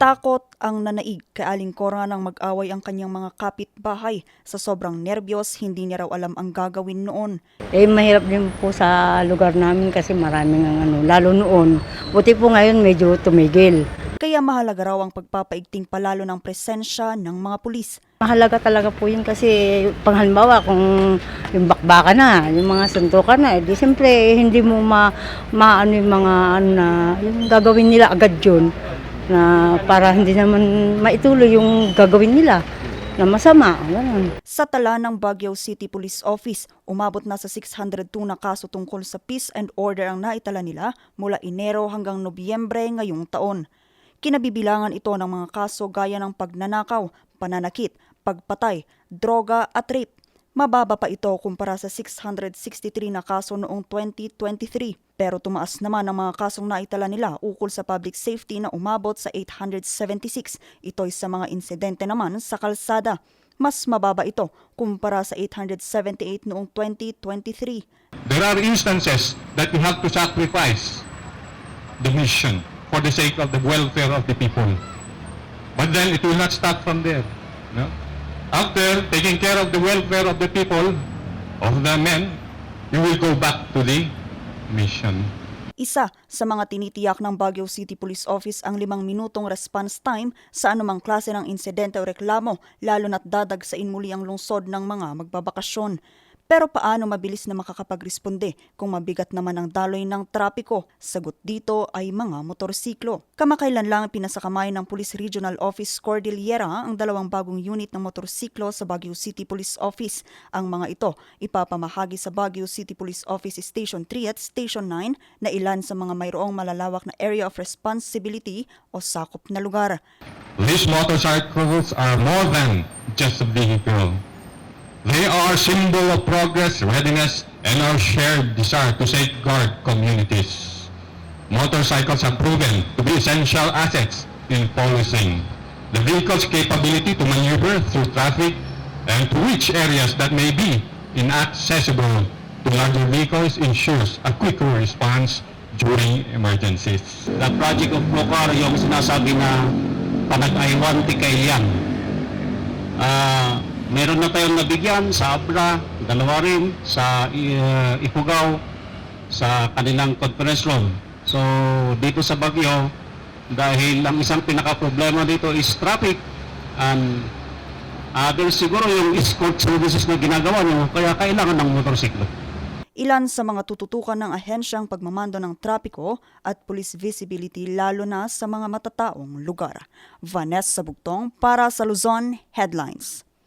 Takot ang nanaig kay Aling Cora nang mag-away ang kanyang mga kapitbahay. Sa sobrang nerbiyos, hindi niya raw alam ang gagawin noon. Eh, mahirap din po sa lugar namin kasi maraming ang ano, lalo noon. Buti po ngayon medyo tumigil. Kaya mahalaga raw ang pagpapaigting palalo ng presensya ng mga pulis. Mahalaga talaga po yun kasi pang halimbawa kung yung bakbaka na, yung mga suntukan na, edi siyempre hindi mo ma, maano yung mga ano na, yung gagawin nila agad yun na para hindi naman maituloy yung gagawin nila na masama. Ganun. Sa tala ng Baguio City Police Office, umabot na sa 602 na kaso tungkol sa peace and order ang naitala nila mula Enero hanggang Nobyembre ngayong taon. Kinabibilangan ito ng mga kaso gaya ng pagnanakaw, pananakit, pagpatay, droga at rape. Mababa pa ito kumpara sa 663 na kaso noong 2023. Pero tumaas naman ang mga kasong naitala nila ukol sa public safety na umabot sa 876. Ito'y sa mga insidente naman sa kalsada. Mas mababa ito kumpara sa 878 noong 2023. There are instances that you have to sacrifice the mission for the sake of the welfare of the people. But then it will not start from there. No? After taking care of the welfare of the people, of the men, you will go back to the mission. Isa sa mga tinitiyak ng Baguio City Police Office ang limang minutong response time sa anumang klase ng insidente o reklamo, lalo na't dadagsain muli ang lungsod ng mga magbabakasyon. Pero paano mabilis na makakapagresponde kung mabigat naman ang daloy ng trapiko? Sagot dito ay mga motorsiklo. Kamakailan lang pinasakamay ng Police Regional Office Cordillera ang dalawang bagong unit ng motorsiklo sa Baguio City Police Office. Ang mga ito ipapamahagi sa Baguio City Police Office Station 3 at Station 9 na ilan sa mga mayroong malalawak na area of responsibility o sakop na lugar. These motorcycles are more than just a vehicle. They are symbol of progress, readiness, and our shared desire to safeguard communities. Motorcycles have proven to be essential assets in policing. The vehicle's capability to maneuver through traffic and to reach areas that may be inaccessible to larger vehicles ensures a quicker response during emergencies. The project of Procar, yung sinasabi na panag-aywan tikailan. Ah, meron na tayong nabigyan sa Abra, dalawa rin sa uh, Ifugao, sa kanilang conference room. So, dito sa Baguio, dahil ang isang pinaka-problema dito is traffic and uh, siguro yung escort services na ginagawa nyo, kaya kailangan ng motorsiklo. Ilan sa mga tututukan ng ahensyang pagmamando ng trapiko at police visibility lalo na sa mga matataong lugar. Vanessa Bugtong para sa Luzon Headlines.